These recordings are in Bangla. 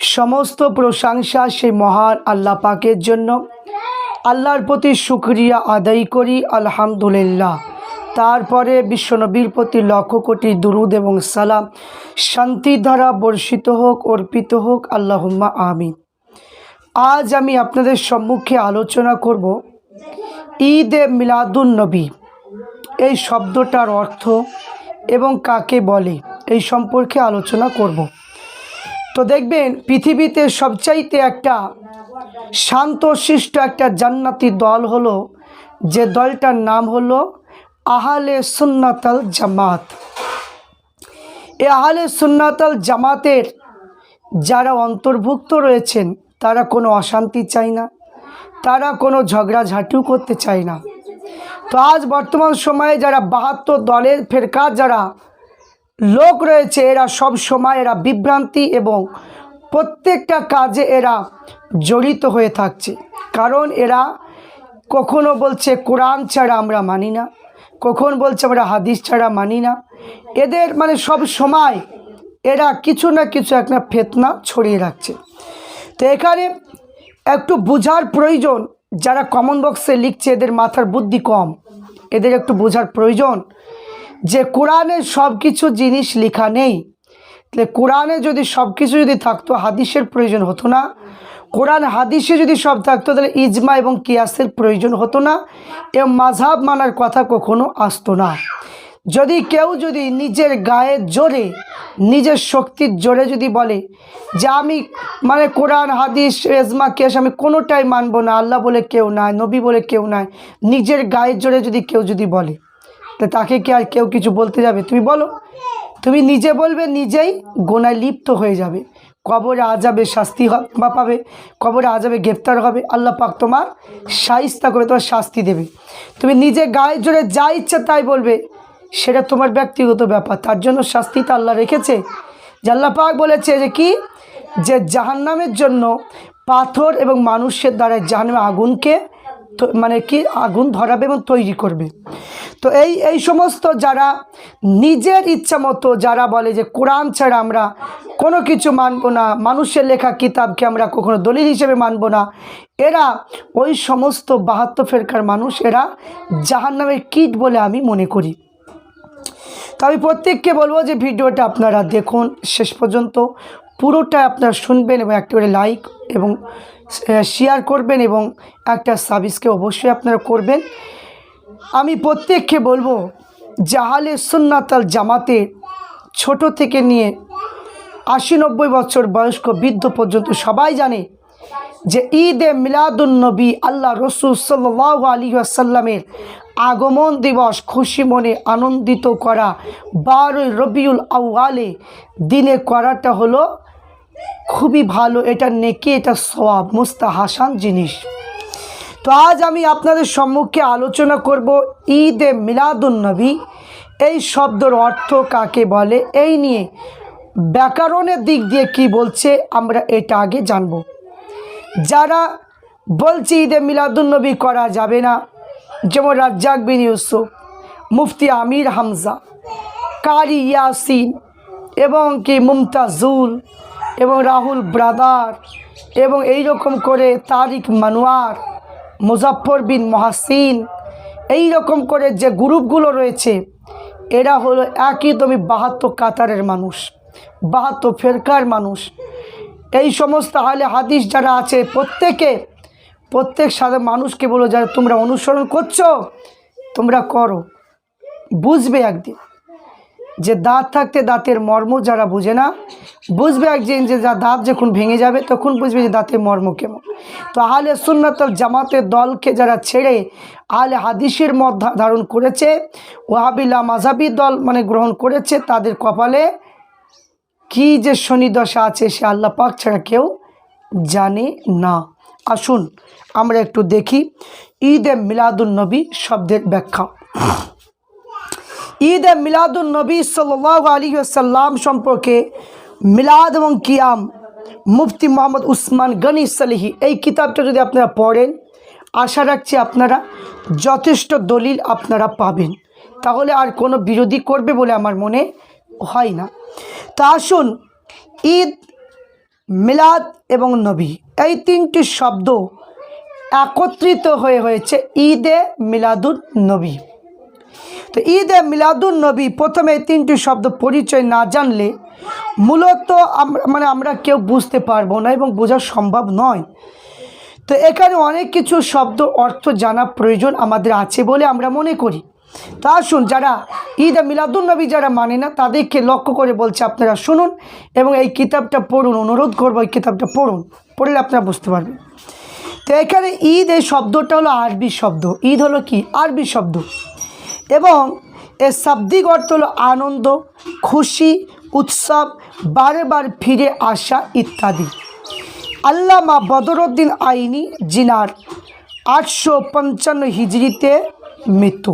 সমস্ত প্রশংসা সেই মহান আল্লাহ পাকের জন্য। আল্লাহর প্রতি শুক্রিয়া আদায় করি, আলহামদুলিল্লাহ। তারপরে বিশ্বনবীর প্রতি লক্ষ কোটি দুরুদ এবং সালাম। শান্তি দ্বারা বর্ষিত হোক, অর্পিত হোক, আল্লাহুম্মা আমিন। আজ আমি আপনাদের সম্মুখে আলোচনা করব ঈদ এ মিলাদুন নবী। এই শব্দটার অর্থ এবং কাকে বলে এই সম্পর্কে আলোচনা করব। তো দেখবেন পৃথিবীতে সবচাইতে একটা শান্তশিষ্ট একটা জান্নাতি দল হলো, যে দলটার নাম হলো আহলে সুন্নাতাল জামাত। এ আহলে সুন্নাতাল জামাতের যারা অন্তর্ভুক্ত রয়েছেন, তারা কোনো অশান্তি চায় না, তারা কোনো ঝগড়াঝাটিও করতে চায় না। তো আজ বর্তমান সময়ে যারা বাহাত্তর দলের ফেরকার যারা লোক রয়েছে, এরা সব সময় এরা বিভ্রান্তি এবং প্রত্যেকটা কাজে এরা জড়িত হয়ে থাকছে। কারণ এরা কখনো বলছে, কোরআন ছাড়া আমরা মানি না। কখন বলছে, আমরা হাদিস ছাড়া মানি না? এদের মানে সব সময় এরা কিছু না কিছু একটা ফেতনা ছড়িয়ে রাখছে। তো এখানে একটু বোঝার প্রয়োজন, যারা কমন বক্সে লিখছে, এদের মাথার বুদ্ধি কম। এদের একটু বোঝার প্রয়োজন যে কোরআনে সব কিছু জিনিস লেখা নেই। তাহলে কোরআনে যদি সব কিছু যদি থাকতো, হাদিসের প্রয়োজন হতো না। কোরআন হাদিসে যদি সব থাকতো, তাহলে ইজমা এবং কিয়াসের প্রয়োজন হতো না। এবং মাঝহাব মানার কথা কখনো আসতো না। যদি কেউ যদি নিজের গায়ের জোরে, নিজের শক্তির জোরে যদি বলে যে আমি মানে কোরআন, হাদিস এজমা কেস আমি কোনোটাই মানবো না, আল্লাহ বলে কেউ নাই, নবী বলে কেউ নাই, নিজের গায়ের জোরে যদি কেউ যদি বলে তা তাকে কি আর কেউ কিছু বলতে যাবে? তুমি বলো। তুমি নিজে বলবে, নিজেই গোনায় লিপ্ত হয়ে যাবে। কবরে আজাবে শাস্তি বা পাবে। কবরে আজাবে গ্রেপ্তার হবে। আল্লাহ পাক তোমার সাইস্তা করে তোমার শাস্তি দেবে। তুমি নিজে গায়ে জোরে যা ইচ্ছা তাই বলবে। সেটা তোমার ব্যক্তিগত ব্যাপার। তার জন্য শাস্তি তো আল্লাহ রেখেছে। যে আল্লাহ পাক বলেছে যে কি? যে জাহান্নামের জন্য পাথর এবং মানুষের দ্বারা জাহান্নামে আগুনকে মানে কি? আগুন ধরাবে এবং তৈরি করবে। তো এই এই সমস্ত যারা নিজের ইচ্ছা মতো যারা বলে যে কোরআন ছাড়া আমরা কোনো কিছু মানব না, মানুষের লেখা কিতাবকে আমরা কখনো দলিল হিসেবে মানব না, এরা ওই সমস্ত বাহাত্তর ফেরকার মানুষ, এরা জাহান্নামের কীট বলে আমি মনে করি। তো আমি প্রত্যেককে বলব যে ভিডিওটা আপনারা দেখুন শেষ পর্যন্ত, পুরোটা আপনারা শুনবেন এবং একটা করে লাইক এবং শেয়ার করবেন এবং একটা সার্ভিসকে অবশ্যই আপনারা করবেন। আমি প্রত্যেককে বলব, জাহালে সুন্নাতাল জামাতে ছোট থেকে নিয়ে আশি নব্বই বছর বয়স্ক বৃদ্ধ পর্যন্ত সবাই জানে যে ঈদে মিলাদুন্নবী আল্লাহ রসুল সাল্লাহ আলী আসাল্লামের আগমন দিবস খুশি মনে আনন্দিত করা। বারোই রবিউল আউয়ালে দিনে করাটা হলো খুবই ভালো, এটা নেকি, এটা সওয়াব, মুস্তাহাসান জিনিস। তো আজ আমি আপনাদের সম্মুখে আলোচনা করব ঈদ এ মিলাদুন্নবী। এই শব্দের অর্থ কাকে বলে? এই নিয়ে ব্যাকরণের দিক দিয়ে কি বলছে, আমরা এটা আগে জানব। যারা বলছে ঈদে মিলাদুন্নবী করা যাবে না, যেমন রাজ্জাক বিন ইউসুফ, মুফতি আমির হামজা, কারি ইয়াসিন এবং কি মুমতাজুল এবং রাহুল ব্রাদার এবং এই রকম করে তারিক মানোয়ার মুজাফর বিন মহাসিন এই রকম করে যে গ্রুপগুলো রয়েছে, এরা হলো একই তুমি বাহাত্তর কাতারের মানুষ, বাহাত্তর ফেরকার মানুষ। এই সমস্ত হালে হাদিস যারা আছে, প্রত্যেকে, প্রত্যেক সাথে মানুষকে বলো, যারা তোমরা অনুসরণ করছ, তোমরা করো। বুঝবে একদিন। যে দাঁত থাকতে দাঁতের মর্ম যারা বুঝে না, বুঝবে একদিন যে যা দাঁত যখন ভেঙে যাবে, তখন বুঝবে যে দাঁতের মর্ম কেমন। তো আহলে সুন্নাতল জামাতের দলকে যারা ছেড়ে আহলে হাদিসের মত ধারণ করেছে ওয়াহাবিল্লা মাঝাবি দল মানে গ্রহণ করেছে, তাদের কপালে কি যে শনি দশা আছে সে আল্লাহ পাক ছাড়া কেউ জানে না। আসুন, আমরা একটু দেখি ঈদ মিলাদুল নবী শব্দের ব্যাখ্যা। ঈদ এ মিলাদুল নবী সাল্লাহ আলী সাল্লাম সম্পর্কে মিলাদ এবং কিয়াম, মুফতি মোহাম্মদ উসমান গনি সালিহি, এই কিতাবটা যদি আপনারা পড়েন, আশা রাখছি আপনারা যথেষ্ট দলিল আপনারা পাবেন। তাহলে আর কোনো বিরোধী করবে বলে আমার মনে হয় না। তা আসুন, ঈদ, মিলাদ এবং নবী, এই তিনটি শব্দ একত্রিত হয়ে হয়েছে ঈদে মিলাদুল নবী। তো ঈদে মিলাদুন নবী প্রথমে তিনটি শব্দ পরিচয় না জানলে মূলত মানে আমরা কেউ বুঝতে পারব না এবং বোঝা সম্ভব নয়। তো এখানে অনেক কিছু শব্দ অর্থ জানা প্রয়োজন আমাদের আছে বলে আমরা মনে করি। তা আসুন যারা ঈদ মিলাদুন নবী যারা মানে না, তাদেরকে লক্ষ্য করে বলছে আপনারা শুনুন এবং এই কিতাবটা পড়ুন, অনুরোধ করব এই কিতাবটা পড়ুন। পড়লে আপনারা বুঝতে পারবেন। তো এখানে ঈদ এই শব্দটা হলো আরবি শব্দ। ঈদ হলো কি? আরবি শব্দ। এবং এর শাব্দিক অর্থ হলো আনন্দ, খুশি, উৎসব বারবার ফিরে আসা ইত্যাদি। আল্লামা বদরুদ্দিন আইনি জিনার আটশো পঞ্চান্ন হিজড়িতে মৃত্যু।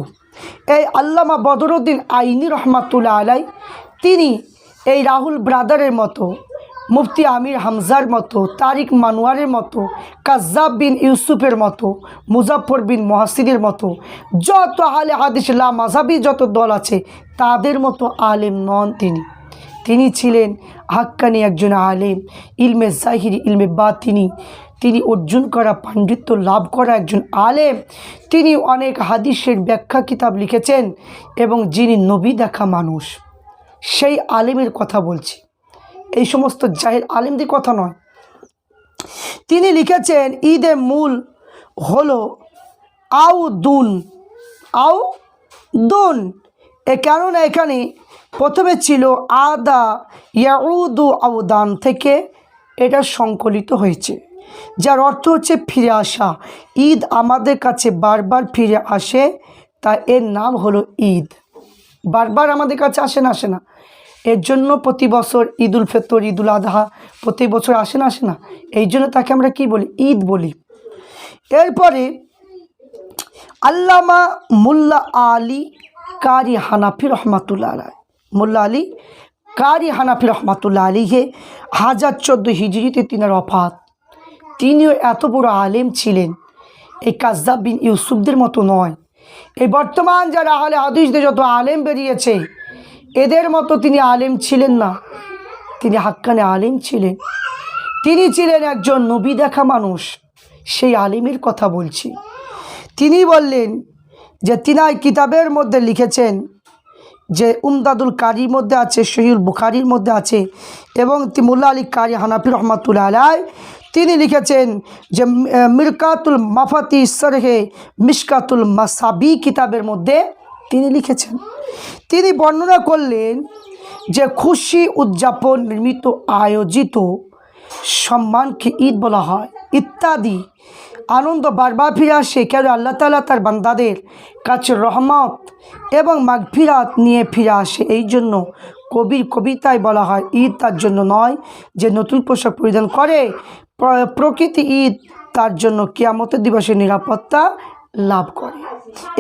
এই আল্লামা বদরুদ্দিন আইনি রহমাতুল্লাহ আলাই তিনি এই রাহুল ব্রাদারের মতো মুফতি আমির হামজার মতো, তারিক মানুয়ারের মতো, কাজ্জাব বিন ইউসুফের মতো মুজাফর বিন মহাসিনের মতো, যত আলে হাদিস, লা মাঝাবি যত দল আছে, তাদের মতো আলেম নন তিনি। তিনি ছিলেন হাক্কানি একজন আলেম, ইলমে জাহিরি, ইলমে বাতিনি। তিনি অর্জন করা, পাণ্ডিত্য লাভ করা একজন আলেম। তিনি অনেক হাদিসের ব্যাখ্যা কিতাব লিখেছেন এবং যিনি নবী দেখা মানুষ। সেই আলেমের কথা বলছি। এই সমস্ত জাহির আলিমদের কথা নয়। তিনি লিখেছেন ঈদের মূল হলো আউ দুন আউ দুন। এ কেননা এখানে প্রথমে ছিল আদা ইয়াউদু আউদান থেকে এটা সংকলিত হয়েছে। যার অর্থ হচ্ছে ফিরে আসা। ঈদ আমাদের কাছে বারবার ফিরে আসে, তা এর নাম হলো ঈদ। বারবার আমাদের কাছে আসে না আসে না। এর জন্য প্রতি বছর ঈদ উল ফিতর, ঈদ উল আদহা প্রতি বছর আসে না আসে না। এই জন্য তাকে আমরা কি বলি? ঈদ বলি। এরপরে আল্লামা মুল্লা আলী কারি হানাফি রহমাতুল্লাহ আলাই মোল্লা আলী কারি হানাফি রহমাতুল্লাহ আলীকে হাজার চোদ্দ হিজড়িতে তিনার অফাত তিনিও এত বড় আলেম ছিলেন। এই কাজদাব বিন ইউসুফদের মতো নয়। এই বর্তমান যারা আহলে হাদিসদের যত আলেম বেরিয়েছে এদের মতো তিনি আলেম ছিলেন না। তিনি হাক্কানে আলেম ছিলেন। তিনি ছিলেন একজন নবী দেখা মানুষ। সেই আলিমের কথা বলছি। তিনি বললেন যে, তিনাই কিতাবের মধ্যে লিখেছেন যে, উমদাদুল কারির মধ্যে আছে শহীদ বুখারির মধ্যে আছে এবং তিমুল্লা আলী কারি হানাফি রহমাতুল্লাহ আলাই তিনি লিখেছেন যে মিরকাতুল মাফাতি সরহে মিসকাতুল মাসাবি কিতাবের মধ্যে লিখেছেন, তিনি বর্ণনা করলেন যে খুশি উদযাপন নির্মিত, আয়োজিত, সম্মানকে ঈদ বলা হয়, ইত্যাদি। আনন্দ বারবার ফিরে আসে কেন আল্লাহ তালা তার বান্দাদের কাছে রহমত এবং মাগফিরাত নিয়ে ফিরে আসে? এই জন্য কবির কবিতায় বলা হয়, ঈদ তার জন্য নয় যে নতুন পোশাক পরিধান করে। প্রকৃতি ঈদ তার জন্য কিয়ামতের দিবসের নিরাপত্তা লাভ করে।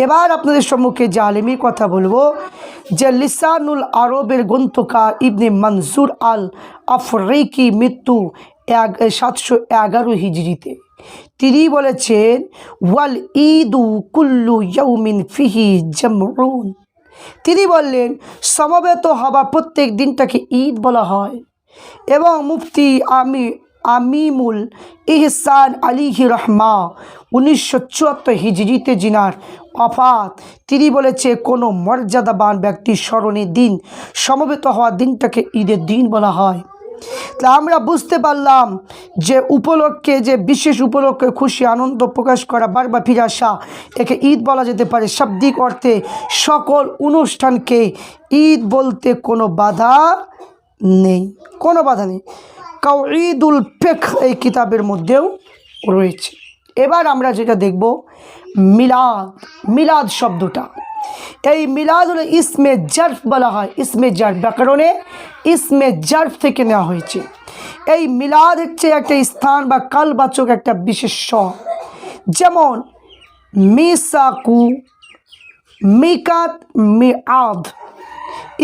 এবার আপনাদের সম্মুখে যে আলেমির কথা বলব, যে লিসানুল আরবের গ্রন্থকার ইবনে মনসুর আল আফরিকি মৃত্যু এক সাতশো এগারো হিজড়িতে। তিনি বলেছেন, ওয়াল ঈদু কুল্লু ইয়ৌমিন ফিহি জমরুন। তিনি বললেন, সমবেত হওয়া প্রত্যেক দিনটাকে ঈদ বলা হয় এবং মুফতি আমি আমিমুল ইহসান আলিহি রহমা। উনিশশো চুয়াত্তর হিজড়িতে জিনার অফাত তিনি বলেছে, কোনো মর্যাদাবান ব্যক্তির স্মরণের দিন, সমবেত হওয়া দিনটাকে ঈদের দিন বলা হয়। তা আমরা বুঝতে পারলাম যে উপলক্ষে, যে বিশেষ উপলক্ষে খুশি, আনন্দ প্রকাশ করা, বারবার ফিরে আসা, একে ঈদ বলা যেতে পারে। শাব্দিক অর্থে সকল অনুষ্ঠানকে ঈদ বলতে কোনো বাধা নেই। কোনো বাধা নেই। কাউ ঈদুল ফেখ এই কিতাবের মধ্যেও রয়েছে। এবার আমরা যেটা দেখব, মিলাদ মিলাদ শব্দটা। এই মিলাদ হলো ইসমে জার্ফ বলা হয়, ইসমে জার্ফ ব্যাকরণে, ইসমে জার্ফ থেকে নেওয়া হয়েছে। এই মিলাদ হচ্ছে একটা স্থান বা কালবাচক একটা বিশেষ্য। যেমন, মিসাকু, মিকাত, মিআদ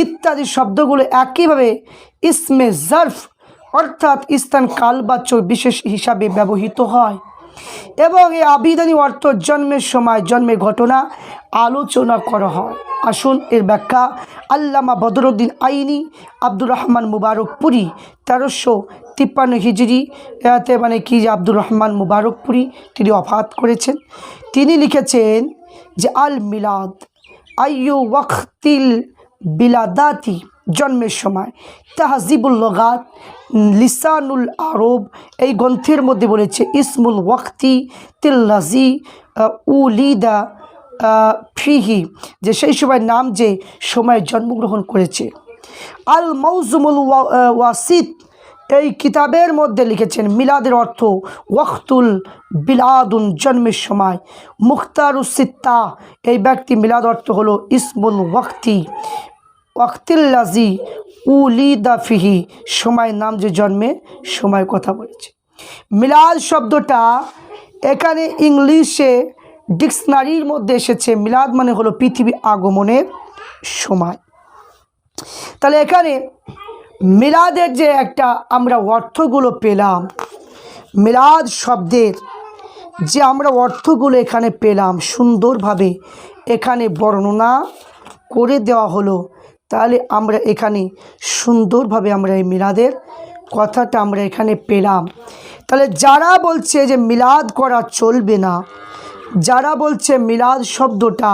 ইত্যাদি শব্দগুলো একইভাবে ইসমে জার্ফ অর্থাৎ স্থান কালবাচক বিশেষ হিসাবে ব্যবহৃত হয়। এবং এই আবিদানি অর্থ জন্মের সময় জন্মের ঘটনা আলোচনা করা হয়। আসুন এর ব্যাখ্যা আল্লামা বদরুদ্দিন আইনি আব্দুর রহমান মুবারকপুরি তেরোশো তিপ্পান্ন হিজড়ি এতে মানে কি যে আব্দুর রহমান মুবারকপুরি তিনি অফাত করেছেন। তিনি লিখেছেন যে, আল মিলাদ আইয়ু ওয়াক্তিল বিলাদাতি, জন্মের সময় তাহজিবুল লগাত লিসানুল আরব, এই গ্রন্থের মধ্যে বলেছে, ইসমুল ওয়াক্তি তিল্লাজি উলিদা ফিহি যে সেই সময় নাম যে সময় জন্মগ্রহণ করেছে। আল মৌজুমুল ওয়া- ওয়াসিদ এই কিতাবের মধ্যে লিখেছেন, মিলাদের অর্থ, ওয়াক্তুল বিলাদুন জন্মের সময় মুখতারুসিত্তা এই ব্যক্তি মিলাদ অর্থ হলো, ইসমুল ওয়াক্তি, ওয়াক্তিল্লাজি উলিদা ফিহি, সময় নাম যে জন্মে, সময় কথা বলেছে। মিলাদ শব্দটা এখানে ইংলিশে ডিকশনারির মধ্যে এসেছে। মিলাদ মানে হলো পৃথিবী আগমনের সময়। তাহলে এখানে মিলাদের যে একটা আমরা অর্থগুলো পেলাম, মিলাদ শব্দের যে আমরা অর্থগুলো এখানে পেলাম, সুন্দরভাবে এখানে বর্ণনা করে দেওয়া হলো তাহলে আমরা এখানে সুন্দরভাবে আমরা এই মিলাদের কথাটা আমরা এখানে পেলাম। তাহলে যারা বলছে যে মিলাদ করা চলবে না, যারা বলছে মিলাদ শব্দটা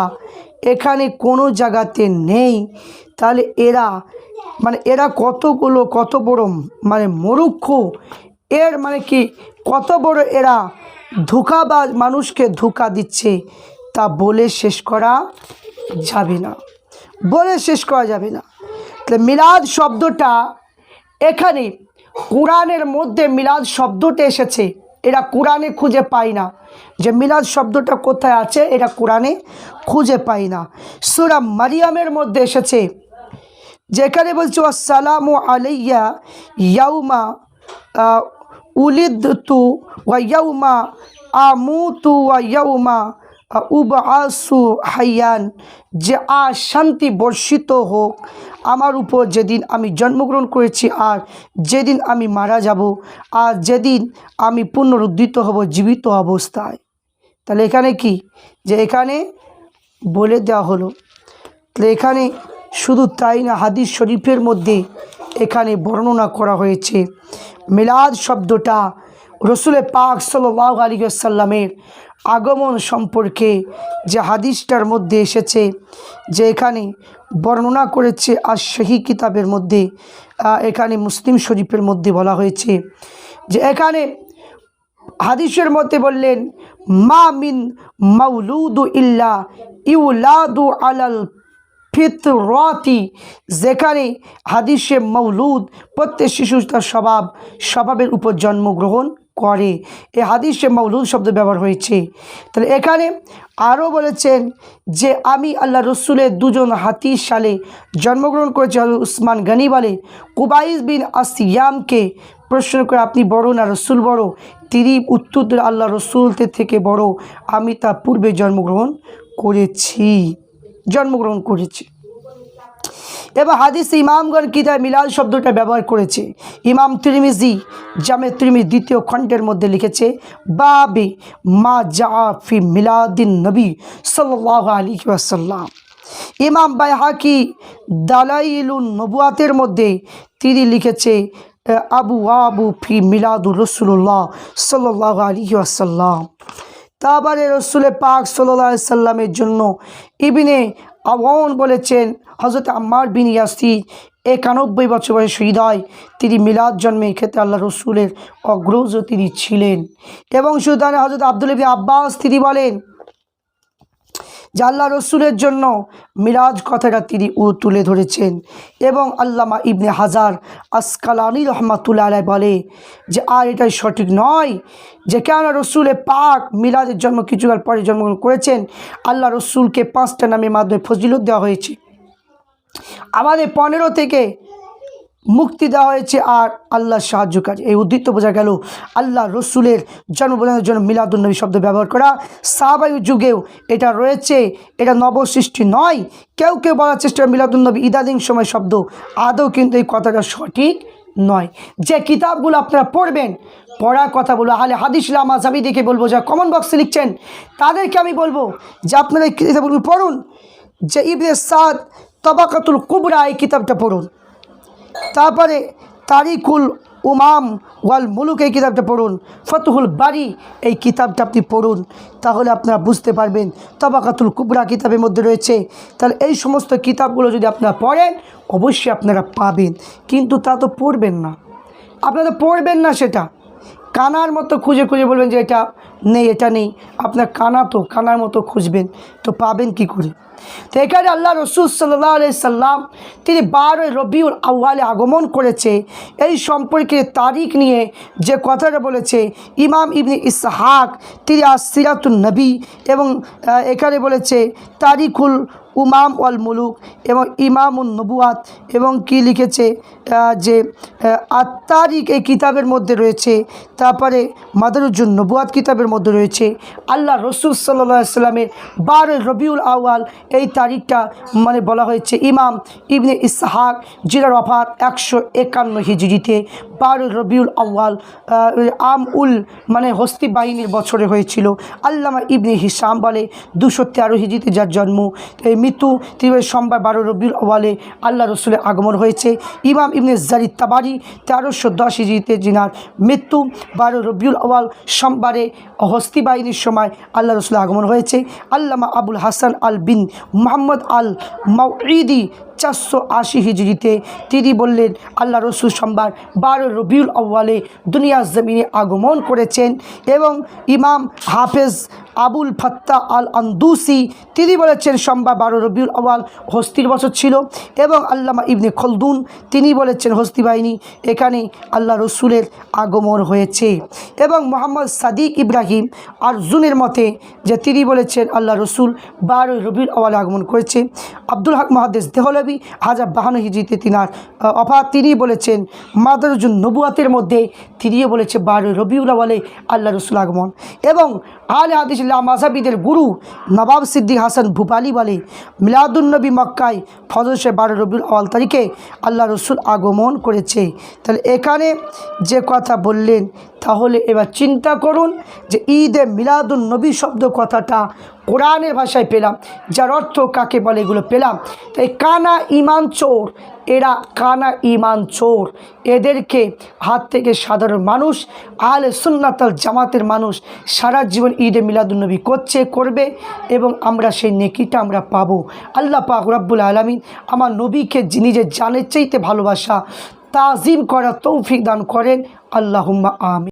এখানে কোনো জায়গাতে নেই, তাহলে এরা মানে এরা কতগুলো, কত বড় মানে মরুক্ষ, এর মানে কি কত বড় এরা ধোকাবাজ মানুষকে ধোকা দিচ্ছে তা বলে শেষ করা যাবে না। বলে শেষ করা যাবে না। তাহলে মিলাদ শব্দটা এখানে কোরআনের মধ্যে মিলাদ শব্দটা এসেছে, এরা কোরআনে খুঁজে পায় না। যে মিলাদ শব্দটা কোথায় আছে এটা কোরআনে খুঁজে পাই না। সুরা মারিয়ামের মধ্যে এসেছে, যেখানে বলছে আসসালামু আলাইয়া ইয়াউমা উলিদ তু ওয়াউমা আমু তু ওয়া ইয়াউমা উবাসু হাইয়ান, যে আ শান্তি বর্ষিত হোক। আমার উপর যেদিন আমি জন্মগ্রহণ করেছি, আর যেদিন আমি মারা যাব, আর যেদিন আমি পুনরুদ্ধিত হব, জীবিত অবস্থায়। তাহলে এখানে কি? যে এখানে বলে দেওয়া হলো। তাহলে এখানে শুধু তাই না, হাদিস শরীফের মধ্যে এখানে বর্ণনা করা হয়েছে। মিলাদ শব্দটা রসুলে পাক সাল্লাহ আলী সাল্লামের আগমন সম্পর্কে যে হাদিসটার মধ্যে এসেছে, যে এখানে বর্ণনা করেছে আর সেই কিতাবের মধ্যে এখানে মুসলিম শরীফের মধ্যে বলা হয়েছে যে এখানে হাদিসের মধ্যে বললেন, মা মিন মাউলুদু ইল্লা ইউলাদু আলাল ফিতরাতি যেখানে হাদিসে মৌলুদ প্রত্যেক শিশু তার স্বভাব, স্বভাবের উপর জন্মগ্রহণ করে। এই হাদিসে মৌলুদ শব্দ ব্যবহার হয়েছে। তাহলে এখানে আরও বলেছেন যে, আমি আল্লাহ রসুলের দুজন হাতি সালে জন্মগ্রহণ করেছি হযরত উসমান বলে। কুবাইস বিন আসিয়ামকে প্রশ্ন করে, আপনি বড় না রসুল বড়? তিনি উত্তর আল্লাহ রসুলদের থেকে বড়। আমি তা পূর্বে জন্মগ্রহণ করেছি। জন্মগ্রহণ করেছি। এবার হাদিস ইমামগণ কিতাব মিলাদ শব্দটা ব্যবহার করেছে? ইমাম তিরমিজি, জামে তিরমিজ দ্বিতীয় খণ্ডের মধ্যে লিখেছে, বাবে মা জাফি মিলাদিন নবী সাল্লাহ আলী ওয়াসাল্লাম। ইমাম বাইহাকি দালাইলুন নবুয়াতের মধ্যে তিনি লিখেছে, আবু আবু ফি মিলাদুর রসুল্লাহ সাল্লাহ আলী ওয়াসাল্লাম। তারপরে রসুলে পাক সাল্লাহ সাল্লামের জন্য ইবিনে আওয়ান বলেছেন হজরত আম্মার বিন ইয়াসি একানব্বই বছর বয়সে শহীদ হয়। তিনি মিলাদ জন্মে ক্ষেত্রে আল্লাহ রসুলের অগ্রজ তিনি ছিলেন। এবং সুলতান হজরত আবদুল আব্বাস তিনি বলেন আল্লাহ রসুলের জন্য মিরাজ কথাটা তিনি উ তুলে ধরেছেন। এবং আল্লামা ইবনে হাজার আসকালানি রহমাতুল্লাহ আলাই বলে যে, আর এটাই সঠিক নয় যে কেন রসুলে পাক মিরাজের জন্ম কিছুকাল পরে জন্মগ্রহণ করেছেন। আল্লাহ রসুলকে পাঁচটা নামের মাধ্যমে ফজিলত দেওয়া হয়েছে। আমাদের পনেরো থেকে মুক্তি দেওয়া হয়েছে আর আল্লাহর সাহায্যকারী এই উদ্দীপ্ত বোঝা গেল, আল্লাহ রসুলের জন্মবোধনের জন্য মিলাদুলনবী শব্দ ব্যবহার করা। সাহাবায়ু যুগেও এটা রয়েছে, এটা নবসৃষ্টি নয়। কেউ কেউ বলার চেষ্টা মিলাদুলনবী ইদাদিন সময় শব্দ, আদৌ কিন্তু এই কথাটা সঠিক নয়। যে কিতাবগুলো আপনারা পড়বেন, পড়ার কথা বলব আহলে হাদিসলাম আজাবি দেখে বলব যা কমন বক্সে লিখছেন, তাদেরকে আমি বলব যে আপনারা এই কিতাবগুলো পড়ুন। যে ইবনে সাদ তবাকাতুল কুবরা এই কিতাবটা পড়ুন। তারপরে তারিকুল উমাম ওয়াল মুলুক এই কিতাবটা পড়ুন, ফতুহুল বাড়ি এই কিতাবটা আপনি পড়ুন, তাহলে আপনারা বুঝতে পারবেন তবাকাতুল কুবরা কিতাবের মধ্যে রয়েছে। তাহলে এই সমস্ত কিতাবগুলো যদি আপনারা পড়েন, অবশ্যই আপনারা পাবেন। কিন্তু তা তো পড়বেন না। আপনারা পড়বেন না সেটা। কানার মতো খুঁজে খুঁজে বলবেন যে এটা নেই এটা নেই। আপনার কানা তো, কানার মতো খুঁজবেন, তো পাবেন কি করে? তো এখানে আল্লাহ রসুল সাল্লাহ সাল্লাম, তিনি বারোই রবিউল আউ্বালে আগমন করেছে। এই সম্পর্কে তারিখ নিয়ে যে কথাটা বলেছে, ইমাম ইবনে ইসহাক, তিনি আসিরাতুল নবী এবং এখানে বলেছে তারিকুল উমাম ওয়াল মুলুক এবং ইমামুন নবুয়াত এবং কি লিখেছে যে আত্মারিক এই কিতাবের মধ্যে রয়েছে, তারপরে মাদারুজ্জুন নবুয়াত কিতাবের মধ্যে রয়েছে। আল্লাহ রসুল সাল্লা সাল্লামের বারোই রবিউল আউয়াল এই তারিখটা মানে বলা হয়েছে ইমাম ইবনে ইসহাক জিরার অফাত একশো একান্ন হিজড়িতে বারোই রবিউল আউয়াল আম উল মানে হস্তি বাহিনীর বছরে হয়েছিল। আল্লামা ইবনে হিসাম বলে, দুশো তেরো হিজিতে যার জন্ম, এই মৃত্যু তিনি সোমবার বারো রবিউল আওয়ালে আল্লাহ রসুলের আগমন হয়েছে। ইমাম ইবনে জারি তাবারি তেরোশো দশ হিজিতে জিনার মৃত্যু বারো রবিউল আওয়াল সোমবারে হস্তি বাহিনীর সময় আল্লাহ রসুলের আগমন হয়েছে। আল্লামা আবুল হাসান আল বিন মোহাম্মদ আল মাউঈদি চারশো আশি হিজড়িতে তিনি বললেন, আল্লাহ রসুল সোমবার বারো রবিউল আউ্বালে দুনিয়ার জমিনে আগমন করেছেন এবং ইমাম হাফেজ আবুল ফাত্তা আল আন্দুসি তিনি বলেছেন, সোমবার বারো রবিউল আউ্বাল হস্তির বছর ছিল এবং আল্লামা ইবনে খলদুন, তিনি বলেছেন, হস্তি বাহিনী এখানে আল্লাহ রসুলের আগমন হয়েছে। এবং মোহাম্মদ সাদিক ইব্রাহিম আরজুনের মতে যে তিনি বলেছেন, আল্লাহ রসুল বারোই রবিউল আওয়ালে আগমন করেছে। আব্দুল হক মহাদেশ দেহলবি হাজার বাহান্ন হিজিতে তিনার অফা তিনি বলেছেন মাদারুজুন নবুয়াতের মধ্যে তিনিও বলেছে, বারোই রবিউল আওয়ালে আল্লাহ রসুল আগমন। এবং আলে হাদিসুল্লাহ মাসাবিদের গুরু নবাব সিদ্দিক হাসান ভূপালি বলে মিলাদুলনবী মক্কায় ফজর সে বারো রবিউল আওয়াল তারিখে আল্লাহ রসুল আগমন করেছে। তাহলে এখানে যে কথা বললেন, তাহলে এবার চিন্তা করুন যে ঈদে মিলাদুন নবী শব্দ কথাটা কোরআনের ভাষায় পেলাম, যার অর্থ কাকে বলে এগুলো পেলাম। তাই কানা ইমান চোর এরা কানা ইমান চোর। এদেরকে হাত থেকে সাধারণ মানুষ, আহলে সুন্নাতাল জামাতের মানুষ সারা জীবন ঈদে মিলাদুলনবী করছে, করবে এবং আমরা সেই নেকিটা আমরা পাবো। আল্লাহ পাক রব্বুল আলমিন আমার নবীকে নিজের জানের চাইতে ভালোবাসা, তাজিম করা তৌফিক দান করেন। আল্লাহ আমিন।